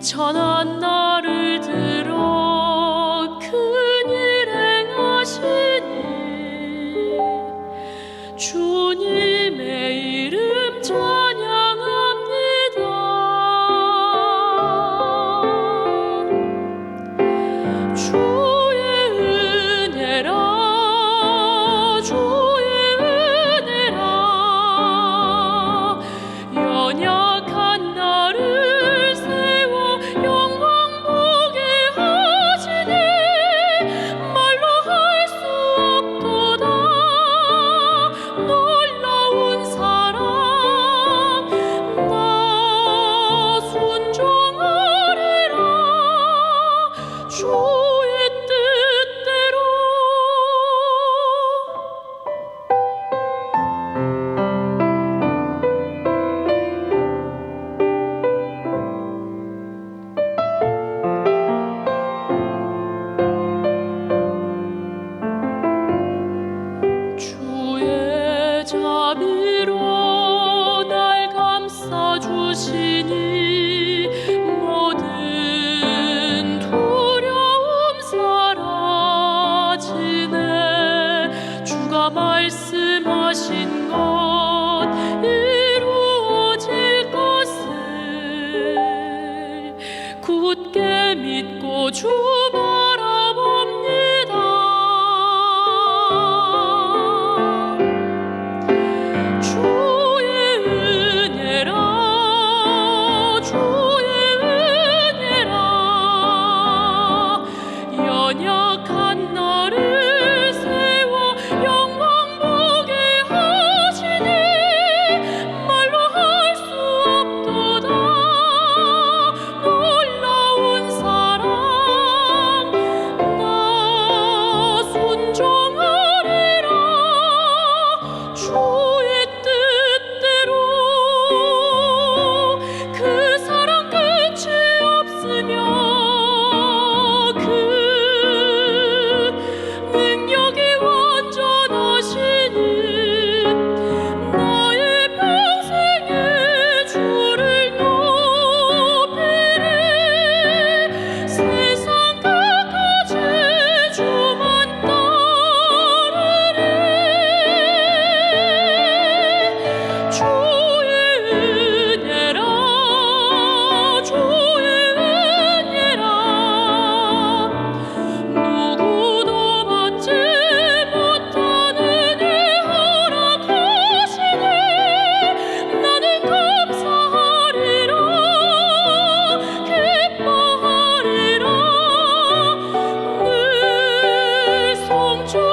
천하 자비로 날 감싸 주시니 모든 두려움 사라지네. 주가 말씀하신 것 이루어질 것을 굳게 믿고 주 红烛。